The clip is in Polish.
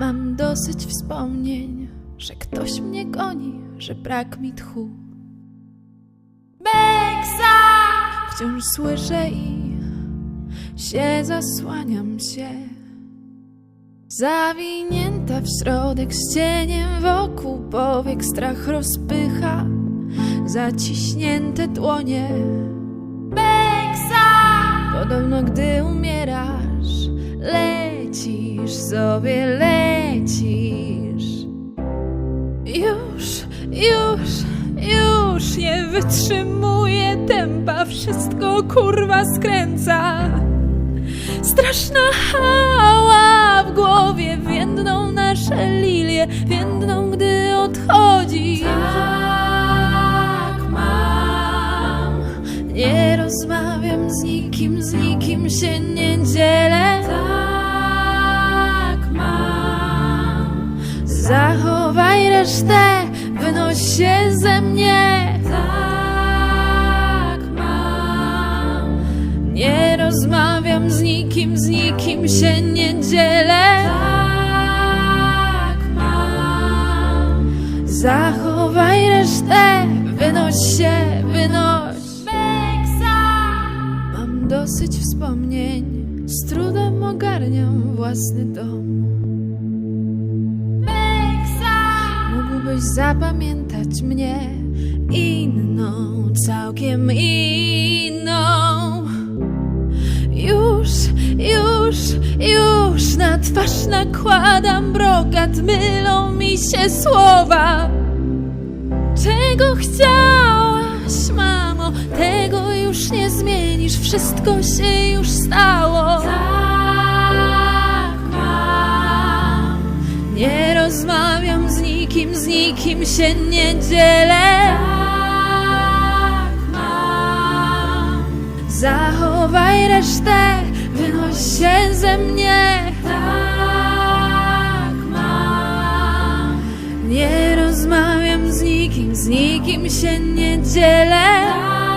Mam dosyć wspomnień, że ktoś mnie goni, że brak mi tchu. Wciąż słyszę i się zasłaniam się. Zawinięta w środek z cieniem wokół powiek strach rozpycha zaciśnięte dłonie. Beksa! Podobno gdy umierasz, lecisz sobie, lecisz. Już, już, już nie wytrzymuję tempa, wszystko kurwa skręca. Straszna hała w głowie, więdną nasze lilie, więdną gdy odchodzi. Tak mam. Nie rozmawiam z nikim, z nikim się nie dzielę. Resztę, wynoś się ze mnie. Tak mam. Nie rozmawiam z nikim, z nikim się nie dzielę. Tak mam. Zachowaj resztę, wynoś się, wynoś. Beksa! Mam dosyć wspomnień, z trudem ogarniam własny dom. Zapamiętać mnie inną, całkiem inną. Już, już, już na twarz nakładam brokat, mylą mi się słowa. Czego chciałaś, mamo? Tego już nie zmienisz, wszystko się już stało. Nikim, z nikim się nie dzielę. Tak mam. Zachowaj resztę, wynoś się ze mnie. Tak mam. Nie rozmawiam z nikim, z nikim się nie dzielę.